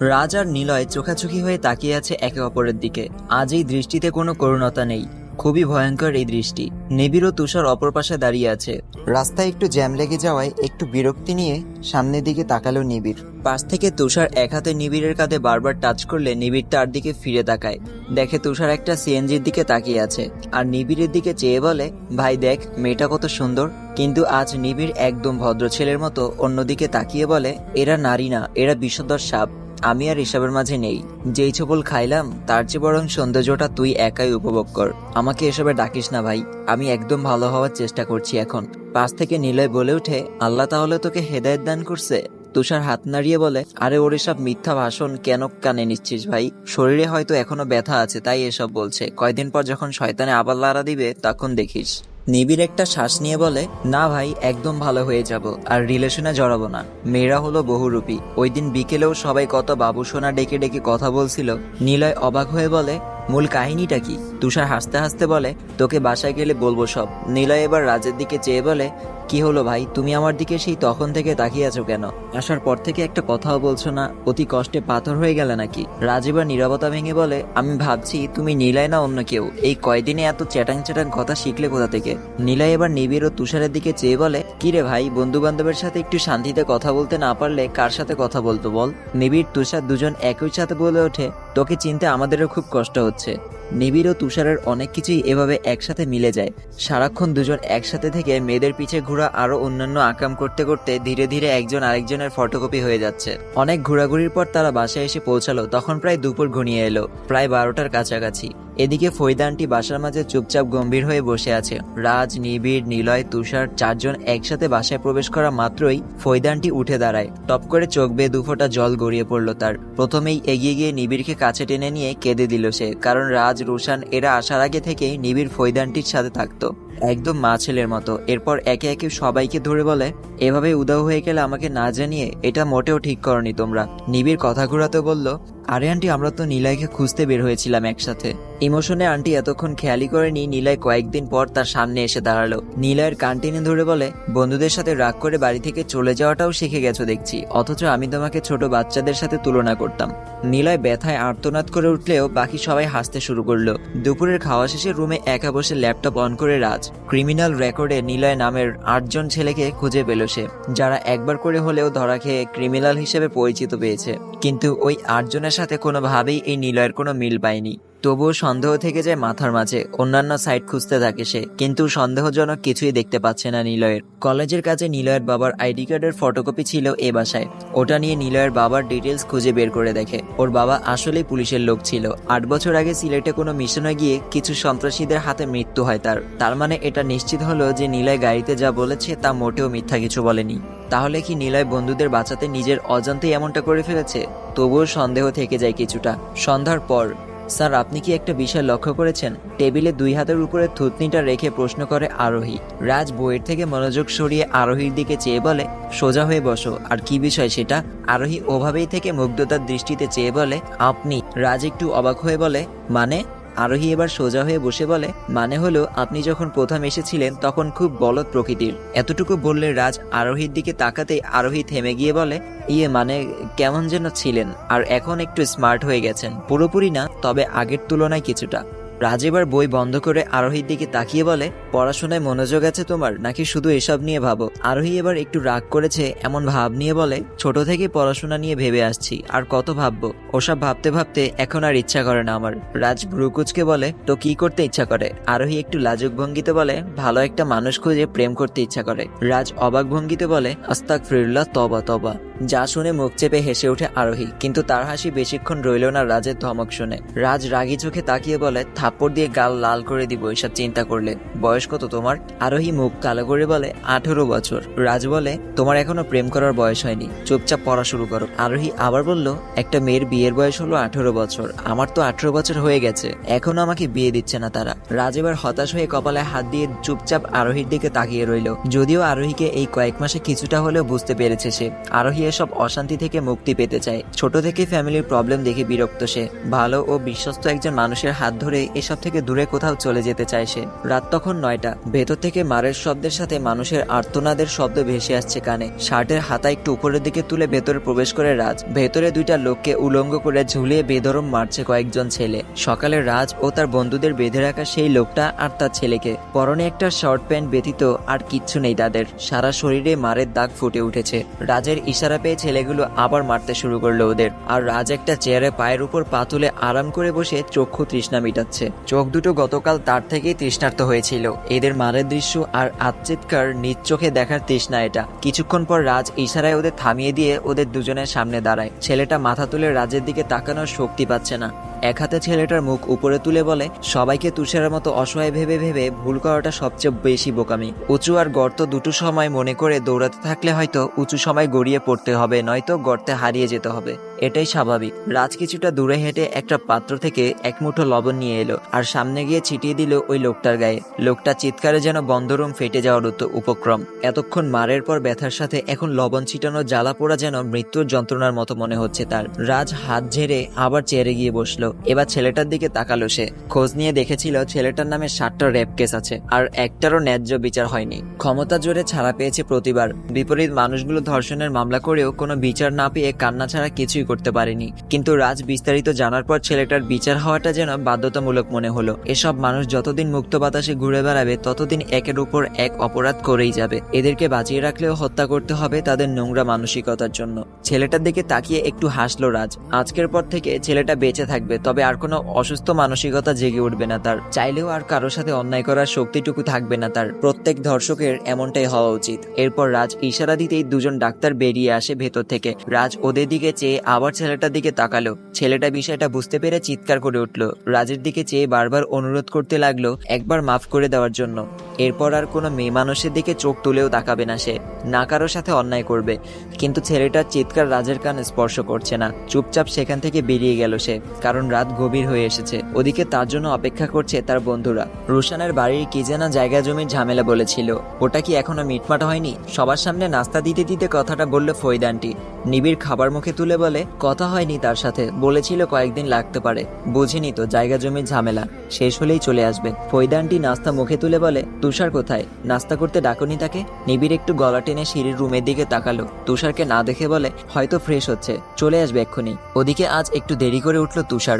রাজ আর নিলয় চোখাচোখি হয়ে তাকিয়ে আছে একে অপরের দিকে। আজ এই দৃষ্টিতে কোনো করুণতা নেই। খুবই ভয়ঙ্কর এই দৃষ্টি। নিবিড় ও তুষার অপর পাশে দাঁড়িয়ে আছে। রাস্তায় একটু জ্যাম লেগে যাওয়ায় একটু বিরক্তি নিয়ে সামনের দিকে তাকালো নিবিড়। পাশ থেকে তুষার এক হাতে নিবিড়ের কাঁধে বারবার টাচ করলে নিবিড় তার দিকে ফিরে তাকায়। দেখে তুষার একটা সিএনজির দিকে তাকিয়ে আছে। আর নিবিড়ের দিকে চেয়ে বলে, ভাই দেখ, মেয়েটা কত সুন্দর। কিন্তু আজ নিবিড় একদম ভদ্র ছেলের মতো অন্যদিকে তাকিয়ে বলে, এরা নারী না, এরা বিষধর সাপ। আমি আর এসবের মাঝে নেই। যেই ছবল খাইলাম, তার চেয়ে বরং সৌন্দর্যটা তুই একাই উপভোগ কর। আমাকে এসবে ডাকিস না ভাই, আমি একদম ভালো হওয়ার চেষ্টা করছি এখন। পাশ থেকে নিলয় বলে উঠে আল্লাহ তাহলে তোকে হেদায়েত দান করছে? তুষার হাত নাড়িয়ে বলে, আরে ওর এসব মিথ্যা ভাষণ কেন কানে নিচ্ছিস ভাই? শরীরে হয়তো এখনও ব্যথা আছে, তাই এসব বলছে। কয়দিন পর যখন শয়তানে আবার লাড়া দিবে, তখন দেখিস। নিবিড় একটা শ্বাস নিয়ে বলে, না ভাই, একদম ভালো হয়ে যাব, আর রিলেশনে জড়াবো না। মেয়েরা হলো বহুরূপী। ওই দিন বিকেলেও সবাই কত বাবু সোনা ডেকে ডেকে কথা বলছিল। নিলয় অবাক হয়ে বলে, মূল কাহিনীটা কি? তুষার হাসতে হাসতে বলে, তোকে বাসায় গেলে বলব সব। নিলয় এবার রাজের দিকে চেয়ে বলে কি হলো ভাই? তুমি আমার দিকে সেই তখন থেকে তাকিয়ে আছো কেন? আসার পর থেকে একটা কথাও বলছো না। অতি কষ্টে পাথর হয়ে গেলে নাকি? রাজ এবার নীরবতা ভেঙে বলে, আমি ভাবছি তুমি নীলায় না অন্য কেউ। এই কয়দিনে এত চ্যাটাং চ্যাটাং কথা শিখলে কোথা থেকে? নীলায় এবার নিবিড় ও তুষারের দিকে চেয়ে বলে, কি রে ভাই বন্ধু বান্ধবের সাথে একটু শান্তিতে কথা বলতে না পারলে কার সাথে কথা বলতো বল? নিবিড় তুষার দুজন একই সাথে বলে ওঠে, তোকে চিনতে আমাদেরও খুব কষ্ট হচ্ছে। নিবিড় ও তুষারের অনেক কিছুই এভাবে একসাথে মিলে যায়। সারাক্ষণ দুজন একসাথে থেকে মেয়েদের পিছে ঘোরা আরও অন্যান্য আকাম করতে করতে ধীরে ধীরে একজন আরেকজনের ফটোকপি হয়ে যাচ্ছে। অনেক ঘোরাঘুরির পর তারা বাসায় এসে পৌঁছালো, তখন প্রায় দুপুর ঘনিয়ে এলো, প্রায় বারোটার কাছাকাছি। এদিকে ফৈদানটি বাসার মাঝে চুপচাপ গম্ভীর হয়ে বসে আছে। রাজ, নিবিড়, নিলয়, তুষার চারজন একসাথে বাসায় প্রবেশ করা মাত্রই ফৈদানটি উঠে দাঁড়ায়। টপ করে চোখ বেয়ে দুফোটা জল গড়িয়ে পড়ল তার। প্রথমেই এগিয়ে গিয়ে নিবিড়কে কাছে টেনে নিয়ে কেঁদে দিল সে, কারণ রাজ, রোশান এরা আসার আগে থেকেই নিবিড় ফৈদানটির সাথে থাকতো। একদম মা ছেলের মতো। এরপর একে একে সবাইকে ধরে বলে এভাবে উদাও হয়ে গেলে আমাকে না জানিয়ে এটা মোটেও ঠিক করনি তোমরা। নিবিড় কথা ঘোরাতে বলল, আরে আন্টি, আমরা তো নিলয়কে খুঁজতে বের হয়েছিলাম একসাথে। ইমোশনে আন্টি এতক্ষণ খেয়ালি করেনি নিলয় কয়েকদিন পর তার সামনে এসে দাঁড়াল। নিলয়ের কান্টিনে ধরে বলে, বন্ধুদের সাথে রাগ করে বাড়ি থেকে চলে যাওয়াটাও শিখে গেছো দেখছি, অথচ আমি তোমাকে ছোট বাচ্চাদের সাথে তুলনা করতাম। নিলয় ব্যথায় আর্তনাদ করে উঠলেও বাকি সবাই হাসতে শুরু করল। দুপুরের খাওয়া শেষে রুমে একা বসে ল্যাপটপ অন করে রাজ ক্রিমিনাল রেকর্ডে নিলয় নামের আটজন ছেলেকে খুঁজে পেল সে, যারা একবার করে হলেও ধরা খেয়ে ক্রিমিনাল হিসেবে পরিচিত পেয়েছে। কিন্তু ওই আটজনের সাথে কোনোভাবেই এই নিলয়ের কোনো মিল পায়নি। তবুও সন্দেহ থেকে যায় মাথার মাঝে। অন্যান্য সাইট খুঁজতে থাকে সে, কিন্তু সন্দেহজনক কিছুই দেখতে পাচ্ছে না নিলয়ের। কলেজের কাছে নিলয়ের বাবার আইডি কার্ডের ফটোকপি ছিল এ বাসায়। ওটা নিয়ে নিলয়ের বাবার ডিটেলস খুঁজে বের করে দেখে। ওর বাবা আসলেই পুলিশের লোক ছিল। আট বছর আগে সিলেটে কোনো মিশনে গিয়ে কিছু সন্ত্রাসীদের হাতে মৃত্যু হয় তার। তার মানে এটা নিশ্চিত হলো যে নিলয় গাড়িতে যা বলেছে তা মোটেও মিথ্যা কিছু বলেনি। তাহলে কি নিলয় বন্ধুদের বাঁচাতে নিজের অজান্তেই এমনটা করে ফেলেছে? তবুও সন্দেহ থেকে যায় কিছুটা। সন্ধ্যার পর স্যার, আপনি কি একটা বিষয় লক্ষ্য করেছেন? টেবিলে দুই হাতের উপরে থুতনিটা রেখে প্রশ্ন করে আরোহী। রাজ বইয়ের থেকে মনোযোগ সরিয়ে আরোহীর দিকে চেয়ে বলে, সোজা হয়ে বসো, আর কি বিষয় সেটা? আরোহী ওভাবেই থেকে মুগ্ধতার দৃষ্টিতে চেয়ে বলে, আপনি। রাজ একটু অবাক হয়ে বলে মানে? আরোহী এবার সোজা হয়ে বসে বলে মানে হলো, আপনি যখন প্রথম এসেছিলেন তখন খুব বলদ প্রকৃতির। এতটুকু বললে রাজ আরোহীর দিকে তাকাতেই আরোহী থেমে গিয়ে বলে ইয়ে মানে কেমন যেন ছিলেন, আর এখন একটু স্মার্ট হয়ে গেছেন। পুরোপুরি না, তবে আগের তুলনায় কিছুটা। রাজ এবার বই বন্ধ করে আরোহীর দিকে তাকিয়ে বলে, পড়াশোনায় মনোযোগ আছে তোমার, নাকি শুধু এসব নিয়ে ভাবো? আরোহী এবার একটু রাগ করেছে, এমন ভাব নিয়ে বলে, ছোট থেকে পড়াশোনা নিয়ে ভেবে আসছি, আর কত ভাববো? ওসব ভাবতে ভাবতে এখন আর ইচ্ছা করে না আমার। রাজ ভ্রুকুচকে বলে, তো কি করতে ইচ্ছা করে? আরোহী একটু লাজুক ভঙ্গিতে বলে, ভালো একটা মানুষ খুঁজে প্রেম করতে ইচ্ছা করে। রাজ অবাক ভঙ্গিতে বলে আস্তাক ফিরুল্লাহ তবা তবা। যা শুনে মুখ চেপে হেসে ওঠে আরোহী, কিন্তু তার হাসি বেশিক্ষণ রইল না রাজের ধমক শুনে। রাজ রাগি চোখে তাকিয়ে বলে, থাপ্পড় দিয়ে গাল লাল করে দিব, এসব চিন্তা করলে। বয়স কত তোমার? আরোহী মুখ কালো করে বলে, আঠেরো বছর। রাজ বলে, তোমার এখনও প্রেম করার বয়স হয়নি। চুপচাপ পড়া শুরু করো। আরোহী আবার বলল, একটা মেয়ের বিয়ের বয়স হলো আঠেরো বছর। আমার তো আঠেরো বছর হয়ে গেছে। এখনও আমাকে বিয়ে দিচ্ছে না তারা। রাজ এবার হতাশ হয়ে কপালে হাত দিয়ে চুপচাপ আরোহীর দিকে তাকিয়ে রইল। যদিও আরোহীকে এই কয়েক মাসে কিছুটা হলেও বুঝতে পেরেছে সে। আরোহী এসব অশান্তি থেকে মুক্তি পেতে চায়। ছোট থেকে ফ্যামিলির প্রবলেম দেখে বিরক্ত সে। ভালো ও বিশ্বস্ত একজন মানুষের হাত ধরে এসব থেকে দূরে কোথাও চলে যেতে চায় সে। রাত তখন নয়টা। ভেতর থেকে মারের শব্দের সাথে মানুষের আর্তনাদের শব্দ ভেসে আসছে কানে। শার্টের হাতা একটু উপরের দিকে তুলে ভেতরে প্রবেশ করে রাজ। ভেতরে দুইটা লোককে উলঙ্গ করে ঝুলিয়ে বেদরম মারছে কয়েকজন ছেলে। সকালে রাজ ও তার বন্ধুদের বেঁধে রাখা সেই লোকটা আর তার ছেলেকে। পরনে একটা শর্ট প্যান্ট ব্যতীত আর কিচ্ছু নেই তাদের। সারা শরীরে মারের দাগ ফুটে উঠেছে। রাজের ইশারা পেয়ে ছেলেগুলো আবার মারতে শুরু করল ওদের। আর রাজ একটা চেয়ারে পায়ের উপর পা তুলে আরাম করে বসে চক্ষু তৃষ্ণা মিটাচ্ছে। চোখ দুটো গতকাল তার থেকেই তৃষ্ণার্ত হয়েছিল। এদের মারের দৃশ্য আর আচ্চিৎকার নিজ চোখে দেখার তৃষ্ণা এটা। কিছুক্ষণ পর রাজ ইশারায় ওদের থামিয়ে দিয়ে ওদের দুজনের সামনে দাঁড়ায়। ছেলেটা মাথা তুলে রাজের দিকে তাকানোর শক্তি পাচ্ছে না। এক হাতে ছেলেটার মুখ উপরে তুলে বলে, সবাইকে তুষারের মতো অসহায় ভেবে ভেবে ভুল করাটা সবচেয়ে বেশি বোকামি। উঁচু আর গর্ত দুটো সময় মনে করে দৌড়াতে থাকলে হয়তো উঁচু সময় গড়িয়ে পড়তে হবে, নয়তো গর্তে হারিয়ে যেতে হবে। এটাই স্বাভাবিক। রাজ কিছুটা দূরে হেঁটে একটা পাত্র থেকে এক মুঠো লবণ নিয়ে এলো আর সামনে গিয়ে ছিটিয়ে দিল ওই লোকটার গায়ে। লোকটা চিৎকারে যেন বন্ধরুম ফেটে যাওয়ার উপক্রম। এতক্ষণ মারের পর ব্যথার সাথে এখন লবণ ছিটানো, জ্বালা পোড়া যেন মৃত্যুর যন্ত্রণার মতো মনে হচ্ছে তার। রাজ হাত ঝেড়ে আবার চেয়ারে গিয়ে বসল। এবার ছেলেটার দিকে তাকালো সে। খোঁজ নিয়ে দেখেছিল ছেলেটার নামে ষাটটা রেপ কেস আছে, আর একটারও ন্যায্য বিচার হয়নি। ক্ষমতা জোরে ছাড়া পেয়েছে প্রতিবার। বিপরীত মানুষগুলো ধর্ষণের মামলা করেও কোনো বিচার না পেয়ে কান্না ছাড়া কিছুই করতে পারেনি। কিন্তু রাজ বিস্তারিত জানার পর ছেলেটার বিচার হওয়াটা যেন বাধ্যতামূলক মনে হলো। এসব মানুষ যতদিন মুক্ত বাতাসে ঘুরে বেড়াবে, ততদিন একের উপর এক অপরাধ করেই যাবে। এদেরকে বাঁচিয়ে রাখলেও হত্যা করতে হবে তাদের নোংরা মানসিকতার জন্য। ছেলেটার দিকে তাকিয়ে একটু হাসলো রাজ। আজকের পর থেকে ছেলেটা বেঁচে থাকবে তবে আর কোনো অসুস্থ মানসিকতা জেগে উঠবে না তার। চাইলেও আর কারোর সাথে অন্যায় করার শক্তিটুকু থাকবে না তার। প্রত্যেক ধর্ষকের এমনটাই হওয়া উচিত। এরপর রাজ ইশারা দিতেই দুজন ডাক্তার বেরিয়ে আসে ভেতর থেকে। রাজ ওদের দিকে চেয়ে আবার ছেলেটার দিকে তাকালো। ছেলেটা বিষয়টা বুঝতে পেরে চিৎকার করে উঠল। রাজের দিকে চেয়ে বারবার অনুরোধ করতে লাগল একবার মাফ করে দেওয়ার জন্য। এরপর আর কোনো মেয়ে মানুষের দিকে চোখ তুলেও তাকাবে না সে। না কারোর সাথে অন্যায় করবে। কিন্তু ছেলেটার চিৎকার রাজের কান স্পর্শ করছে না। চুপচাপ সেখান থেকে বেরিয়ে গেল সে। কারণ রাত গভীর হয়ে এসেছে। ওদিকে তার জন্য অপেক্ষা করছে তার বন্ধুরা। রুশানের বাড়ির কি যেন জায়গা জমির ঝামেলা বলেছিল। ওটা কি এখনও মিটমাট হয়নি? সবার সামনে নাস্তা দিতে দিতে কথাটা বলল ফৈদানটি নিবিড় খাবার মুখে তুলে বলে, কথা হয়নি তার সাথে। বলেছিল কয়েকদিন লাগতে পারে। বুঝিনি তো, জায়গা জমির ঝামেলা। শেষ হলেই চলে আসবে। ফৈদানটি নাস্তা মুখে তুলে বলে, তুষার কোথায়? নাস্তা করতে ডাকুনি তাকে? নিবিড় একটু গলা টেনে সিঁড়ির রুমের দিকে তাকালো। তুষারকে না দেখে বলে, হয়তো ফ্রেশ হচ্ছে। চলে আসবে এক্ষুনি। ওদিকে আজ একটু দেরি করে উঠল তুষার।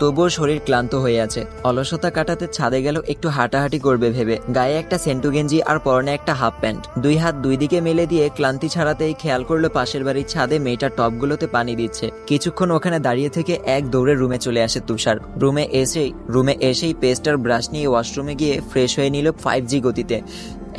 তবুও শরীর ক্লান্ত হয়ে আছে। অলসতা কাটাতে ছাদে গেল, একটু হাঁটাহাঁটি করবে ভেবে। গায়ে একটা সেন্টু গেঞ্জি আর পরনে একটা হাফ প্যান্ট। দুই হাত দুই দিকে মেলে দিয়ে ক্লান্তি ছাড়াতেই খেয়াল করল পাশের বাড়ির ছাদে মেয়েটা টপগুলোতে পানি দিচ্ছে। কিছুক্ষণ ওখানে দাঁড়িয়ে থেকে এক দৌড়ে রুমে চলে আসে তুষার। রুমে এসেই রুমে এসেই পেস্টার ব্রাশ নিয়ে ওয়াশরুমে গিয়ে ফ্রেশ হয়ে নিল ফাইভ জি গতিতে।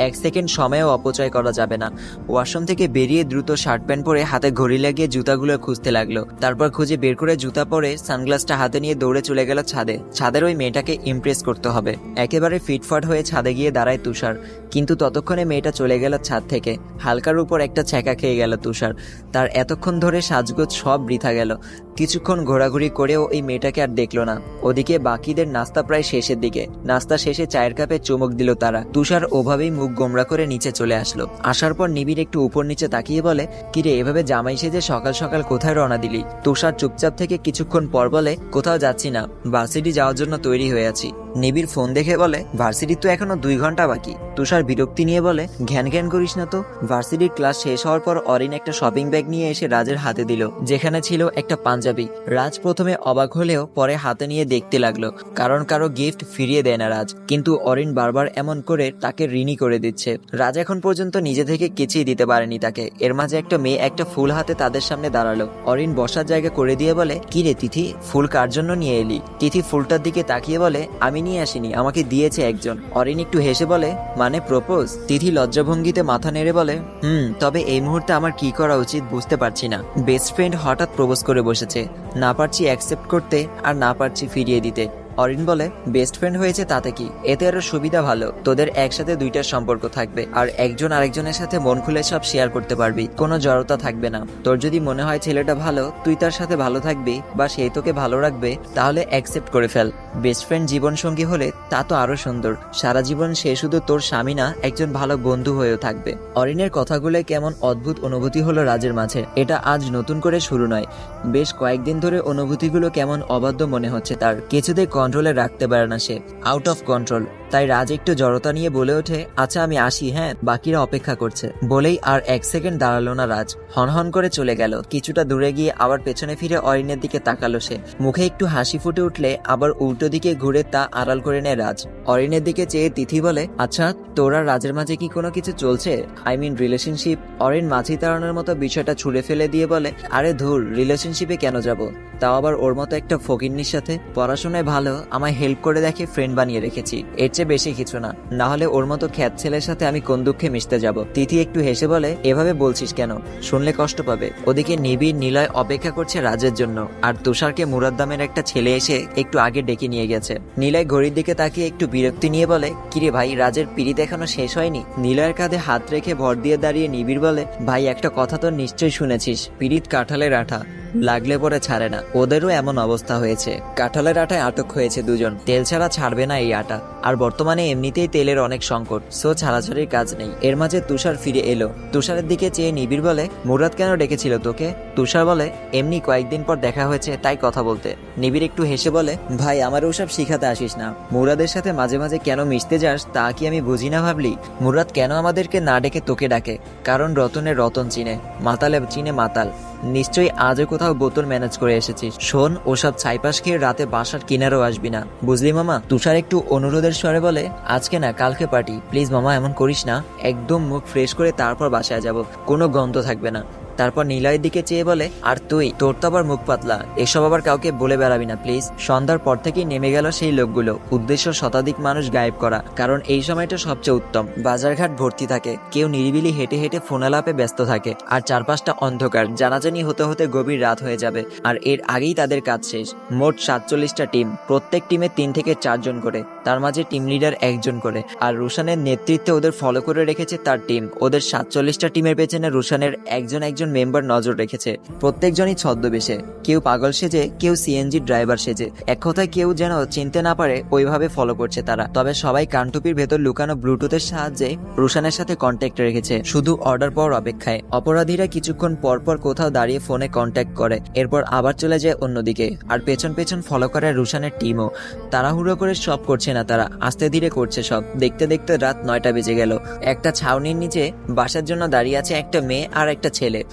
এক সেকেন্ড সময়ও অপচয় করা যাবে না। ওয়াশরুম থেকে বেরিয়ে দ্রুত শার্ট প্যান্ট পরে হাতে ঘড়ি লাগিয়ে জুতাগুলো খুঁজতে লাগল। তারপর খুঁজে বের করে জুতা পরে সানগ্লাসটা হাতে নিয়ে দৌড়ে চলে গেল ছাদে। ছাদের ওই মেয়েটাকে ইমপ্রেস করতে হবে। একেবারে ফিটফাট হয়ে ছাদে গিয়ে দাঁড়ায় তুষার। কিন্তু ততক্ষণে মেয়েটা চলে গেল ছাদ থেকে। হালকার উপর একটা ছ্যাঁকা খেয়ে গেল তুষার। তার এতক্ষণ ধরে সাজগোজ সব বৃথা গেল। কিছুক্ষণ ঘোরাঘুরি করেও এই মেয়েটাকে আর দেখল না। ওদিকে বাকিদের নাস্তা প্রায় শেষের দিকে। নাস্তা শেষে চায়ের কাপে চুমুক দিল তারা। তুষার ওভাবেই মুখ গোমরা করে নিচে চলে আসলো। আসার পর নিবিড় একটু উপর নিচে তাকিয়ে বলে, কিরে, এভাবে জামাই সেজে সকাল সকাল কোথায় রওনা দিলি? তুষার চুপচাপ থেকে কিছুক্ষণ পর বলে, কোথাও যাচ্ছি না। ভার্সিটি যাওয়ার জন্য তৈরি হয়ে আছি। নিবিড় ফোন দেখে বলে, ভার্সিটি তো এখনও দুই ঘণ্টা বাকি। তুষার বিরক্তি নিয়ে বলে, ঘ্যান ঘ্যান করিস না তো। ভার্সিটির ক্লাস শেষ হওয়ার পর অরিন একটা শপিং ব্যাগ নিয়ে এসে রাজের হাতে দিল, যেখানে ছিল একটা পাঞ্জাবি। রাজ প্রথমে অবাক হলেও পরে হাতে নিয়ে দেখতে লাগল, কারণ কারও গিফট ফিরিয়ে দেয় না রাজ। কিন্তু অরিন বারবার এমন করে তাকে ঋণী করে দিচ্ছে। রাজ এখন পর্যন্ত নিজে থেকে কিছুই দিতে পারেনি তাকে। এর মাঝে একটা মেয়ে একটা ফুল হাতে তাদের সামনে দাঁড়াল। অরিন বসার জায়গা করে দিয়ে বলে, কি রে তিথি, ফুল কার জন্য নিয়ে এলি? তিথি ফুলটার দিকে তাকিয়ে বলে, আমি নিয়ে আসিনি, আমাকে দিয়েছে একজন। অরিন একটু হেসে বলে মানে প্রপোজ? তিথি লজ্জাভঙ্গিতে মাথা নেড়ে বলে, হুম, তবে এই মুহূর্তে আমার কি করা উচিত বুঝতে পারছি না। বেস্ট ফ্রেন্ড হঠাৎ প্রপোজ করে বসেছে। না পারছি অ্যাকসেপ্ট করতে আর না পারছি ফিরিয়ে দিতে। অরিন বলে, বেস্ট ফ্রেন্ড হয়েছে তাতে কি? এতে আরও সুবিধা ভালো। তোদের একসাথে দুইটা সম্পর্ক থাকবে, আর একজন আরেকজনের সাথে মন খুলে সব শেয়ার করতে পারবি। কোনো জড়তা থাকবে না। তোর যদি মনে হয় ছেলেটা ভালো, তুই তার সাথে ভালো থাকবি, বা সেই তোকে ভালো রাখবে, তাহলে অ্যাকসেপ্ট করে ফেল। বেস্ট ফ্রেন্ড জীবন সঙ্গী হলে তা তো আরও সুন্দর। সারা জীবন সে শুধু তোর স্বামী না, একজন ভালো বন্ধু হয়েও থাকবে। অরিনের কথাগুলো কেমন অদ্ভুত অনুভূতি হলো রাজের মাঝে। এটা আজ নতুন করে শুরু নয়। বেশ কয়েকদিন ধরে অনুভূতিগুলো কেমন অবাধ্য মনে হচ্ছে তার। কিছুতেই কন্ট্রোলে রাখতে পারে না সে। আউট অফ কন্ট্রোল তাই রাজ একটু জড়তা নিয়ে বলে ওঠে আচ্ছা আমি আসি হ্যাঁ? বাকিরা অপেক্ষা করছে। বলেই আর এক সেকেন্ড দাঁড়াল না রাজ। হনহন করে চলে গেল। কিছুটা দূরে গিয়ে আবার পেছনে ফিরে অরিনের দিকে তাকালো সে। মুখে একটু হাসি ফুটে উঠলে আবার উল্টো দিকে ঘুরে তা আড়াল করে নেয় রাজ। অরিনের দিকে চেয়ে তিথি বলে আচ্ছা তোরা রাজের মাঝে কি কোনো কিছু চলছে? I mean, relationship. অরিন মাঝি তাড়ানোর মতো বিষয়টা ছুড়ে ফেলে দিয়ে বলে, আরে ধুর, রিলেশনশিপে কেন যাব? তাও আবার ওর মতো একটা ফকিন্নির সাথে। পড়াশোনায় ভালো, আমায় হেল্প করে দেখে ফ্রেন্ড বানিয়ে রেখেছি। এর চেয়ে বেশি কিছু না। না হলে ওর মতো খ্যাত ছেলের সাথে আমি কোন দুঃখে মিশতে যাব? তিথি একটু হেসে বলে, এভাবে বলছিস কেন? শুনলে কষ্ট পাবে। ওদিকে নিবিড় নিলয় অপেক্ষা করছে রাজের জন্য, আর তুষারকে মুরাদ্দামের একটা ছেলে এসে একটু আগে ডেকে নিয়ে গেছে। নিলয় ঘড়ির দিকে তাকিয়ে একটু বিরক্তি নিয়ে বলে, কিরে ভাই, রাজের পিড়ি দেখানো শেষ হয়নি? নিলয়ের কাঁধে হাত রেখে ভর দিয়ে দাঁড়িয়ে নিবিড় বলে, ভাই, একটা কথা তো নিশ্চয়ই শুনেছিস। পিড়িত কাঁঠালের আঠা। লাগলে পরে ছাড়ে না। ওদেরও এমন অবস্থা হয়েছে। কাঁঠালের আটায় আটক হয়েছে দুজন। তেল ছাড়া ছাড়বে না এই আটা। আর বর্তমানে এমনিতেই তেলের অনেক সংকট, সো ছাড়াছাড়ির কাজ নেই। এর মাঝে তুষার ফিরে এলো। তুষারের দিকে চেয়ে নিবিড় বলে, মুরাদ কেন ডেকেছিল তোকে? তুষার বলে, এমনি কয়েকদিন পর দেখা হয়েছে, তাই কথা বলতে। নিবিড় একটু হেসে বলে, ভাই, আমার ওসব শিখাতে আসিস না। মুরাদের সাথে মাঝে মাঝে কেন মিশতে যাস, তা কি আমি বুঝি না ভাবলি? মুরাদ কেন আমাদেরকে না ডেকে তোকে ডাকে? কারণ রতনের রতন চিনে মাতালে চিনে মাতাল। নিশ্চয়ই আজও কোথাও বোতল ম্যানেজ করে এসেছিস। শোন, ওসব ছাইপাশ খেয়ে রাতে বাসার কিনারও আসবি না। বুঝলি মামা? তুষার একটু অনুরোধের স্বরে বলে, আজকে না, কালকে পার্টি। প্লিজ মামা, এমন করিস না। একদম মুখ ফ্রেশ করে তারপর বাসায় যাব। কোনো গন্ধ থাকবে না। তারপর নিলয়ের দিকে চেয়ে বলে, আর তুই? তোর তো আবার মুখ পাতলা। এসব আবার কাউকে বলে বেড়াবি না, প্লিজ। সন্ধ্যার পর থেকেই নেমে গেল সেই লোকগুলো। উদ্দেশ্য শতাধিক মানুষ গায়েব করা, কারণ এই সময়টা সবচেয়ে উত্তম। বাজারঘাট ভর্তি থাকে। কেউ নিরিবিলি হেঁটে হেঁটে ফোনালাপে ব্যস্ত থাকে। আর চারপাশটা অন্ধকার। জানাজানি হতে হতে গভীর রাত হয়ে যাবে। আর এর আগেই তাদের কাজ শেষ। মোট সাতচল্লিশটা টিম। প্রত্যেক টিমে তিন থেকে চারজন করে। তার মাঝে টিম লিডার একজন করে। আর রুশানের নেতৃত্বে ওদের ফলো করে রেখেছে তার টিম। ওদের সাতচল্লিশটা টিমের পেছনে রুশানের একজন একজন মেম্বার নজর রেখেছে। প্রত্যেকজনই ছদ্মবেশে। কেউ পাগল সেজে, কেউ সিএনজি ড্রাইভার সেজে। এক কথায় কেউ যেন চিনতে না পারে, ওইভাবে ফলো করছে তারা। তবে সবাই কানটুপির ভেতর লুকানো ব্লুটুথের সাহায্যে রুশানের সাথে কন্ট্যাক্ট রেখেছে। শুধু অর্ডার পাওয়ার অপেক্ষায়। অপরাধীরা কিছুক্ষণ পর পর কোথাও দাঁড়িয়ে ফোনে কন্ট্যাক্ট করে। এরপর আবার চলে যায় অন্যদিকে। আর পেছন পেছন ফলো করে রুশানের টিমও তাড়াহুড়ো করে সব করছে না তারা। আস্তে ধীরে করছে সব। দেখতে দেখতে রাত নয়টা বেজে গেল। একটা ছাউনির নিচে বাসার জন্য দাঁড়িয়ে আছে একটা মেয়ে আর একটা ছেলে।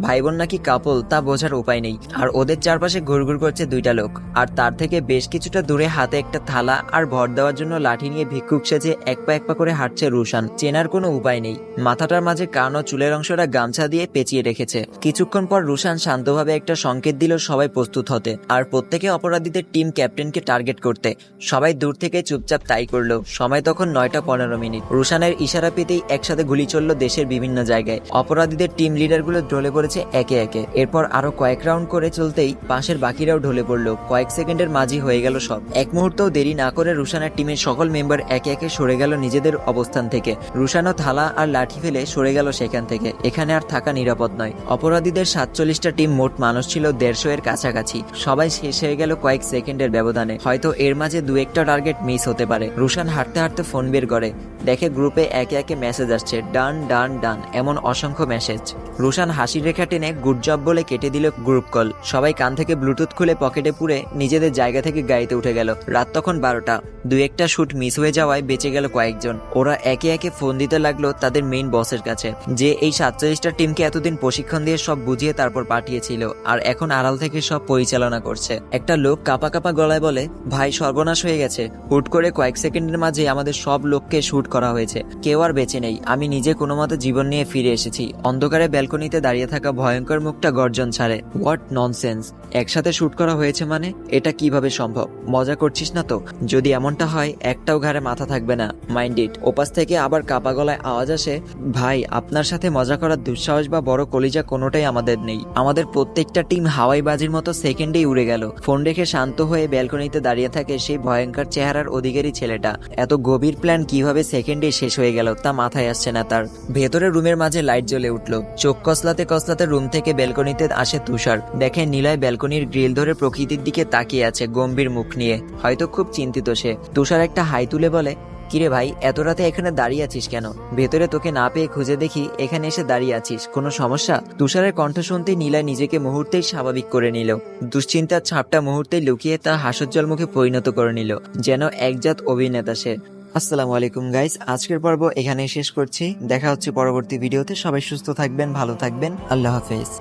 ভাই বোন নাকি কাপল, তা বোঝার উপায় নেই। আর ওদের চারপাশে ঘুরঘুর করছে দুইটা লোক। আর তার থেকে বেশ কিছুটা দূরে হাতে একটা থালা আর ভর দেওয়ার জন্য লাঠি নিয়ে ভিক্ষুক সেজে এক পা এক পা করে হাঁটছে রুশান। চেনার কোনো উপায় নেই। মাথাটার মাঝে কান ও চুলের অংশটা গামছা দিয়ে পেঁচিয়ে রেখেছে। কিছুক্ষণ পর রুশান শান্তভাবে একটা সংকেত দিল সবাই প্রস্তুত হতে। আর প্রত্যেকে অপরাধীদের টিম ক্যাপ্টেনকে টার্গেট করতে। সবাই দূর থেকে চুপচাপ তাই করল। সময় তখন নয়টা পনেরো মিনিট। রুশানের ইশারা পেতেই একসাথে গুলি চলল দেশের বিভিন্ন জায়গায়। অপরাধীদের টিম লিডারগুলো ঢলে পড়েছে একে একে। এরপর আরও কয়েক রাউন্ড করে চলতেই পাশের বাকিরাও ঢলে পড়ল। কয়েক সেকেন্ডের মাঝি হয়ে গেল সব। এক মুহূর্তও দেরি না করে রুশানের টিমের সকল মেম্বার একে একে সরে গেল নিজেদের অবস্থান থেকে। রুশানও থালা আর লাঠি ফেলে সরে গেল সেখান থেকে। এখানে আর থাকা নিরাপদ নয়। অপরাধীদের সাতচল্লিশটা টিম মোট মানুষ ছিল দেড়শো এর কাছাকাছি। সবাই শেষ হয়ে গেল কয়েক সেকেন্ডের ব্যবধানে। হয়তো এর মাঝে দু একটা টার্গেট মিস হতে পারে। রুশান হাঁটতে হাঁটতে ফোন বের করে। দেখে গ্রুপে একে একে মেসেজ আসছে, ডান ডান ডান, এমন অসংখ্য মেসেজ। রুশান হাসির রেখা টেনে গুড জব বলে কেটে দিল গ্রুপ কল। সবাই কান থেকে ব্লুটুথ খুলে পকেটে পুরে নিজেদের জায়গা থেকে গাড়িতে উঠে গেল। রাত তখন বারোটা। দু একটা শুট মিস হয়ে যাওয়ায় বেঁচে গেল কয়েকজন। ওরা একে একে ফোন দিতে লাগল তাদের মেইন বসের কাছে, যে এই সাতচল্লিশটা টিমকে এতদিন প্রশিক্ষণ দিয়ে সব বুঝিয়ে তারপর পাঠিয়েছিল আর এখন আড়াল থেকে সব পরিচালনা করছে। একটা লোক কাপা কাপা গলায় বলে, ভাই, সর্বনাশ হয়ে গেছে। হুট করে কয়েক সেকেন্ডের মাঝে আমাদের সব লোককে শুট করা হয়েছে। কেউ আর বেঁচে নেই। আমি নিজে কোনো মতে জীবন নিয়ে ফিরে এসেছি। অন্ধকারে ব্যালকনিতে দাঁড়িয়ে থাকা থাকা ভয়ঙ্কর মুখটা গর্জন ছাড়ে। হোয়াট ননসেন্স একসাথে শুট করা হয়েছে মানে? এটা কীভাবে সম্ভব? মজা করছিস না তো? যদি এমনটা হয়, একটাও ঘাড়ে মাথা থাকবে না। মাইন্ড ইট ওপাশ থেকে আবার কাপা গলায় আওয়াজ আসে, ভাই, আপনার সাথে মজা করার দুঃসাহস বা বড় কলিজা কোনোটাই আমাদের নেই। আমাদের প্রত্যেকটা টিম হাওয়াই বাজির মতো সেকেন্ডেই উড়ে গেল। ফোন রেখে শান্ত হয়ে ব্যালকনিতে দাঁড়িয়ে থাকে সেই ভয়ঙ্কর চেহারার অধিকারী ছেলেটা। এত গভীর প্ল্যান কীভাবে সেকেন্ডে শেষ হয়ে গেল তা মাথায় আসছে না তার। ভেতরে রুমের মাঝে লাইট জ্বলে উঠল। চোখ কসলাতে কসলাতে রুম থেকে ব্যালকনিতে আসে তুষার। দেখে নিলয় ব্যালকনির গ্রিল ধরে প্রকৃতির দিকে তাকিয়ে আছে গম্ভীর মুখ নিয়ে। হয়তো খুব চিন্তিত সে। তুষার একটা হাই তুলে বলে, কিরে ভাই, এত রাতে এখানে দাঁড়িয়ে আছিস কেন? ভেতরে তোকে না পেয়ে খুঁজে দেখি, এখানে এসে দাঁড়িয়ে আছিস। কোনো সমস্যা? তুষারের কণ্ঠ শুনতেই নীলা নিজেকে মুহূর্তেই স্বাভাবিক করে নিল। দুশ্চিন্তার ছাপটা মুহূর্তেই লুকিয়ে তা হাসজ্জ্বল মুখে পরিণত করে নিল, যেন একজাত অভিনেতা সে। আসসালামু আলাইকুম গাইস আজকের পর্ব এখানেই শেষ করছি। দেখা হচ্ছে পরবর্তী ভিডিওতে। সবাই সুস্থ থাকবেন, ভালো থাকবেন। আল্লাহ হাফেজ।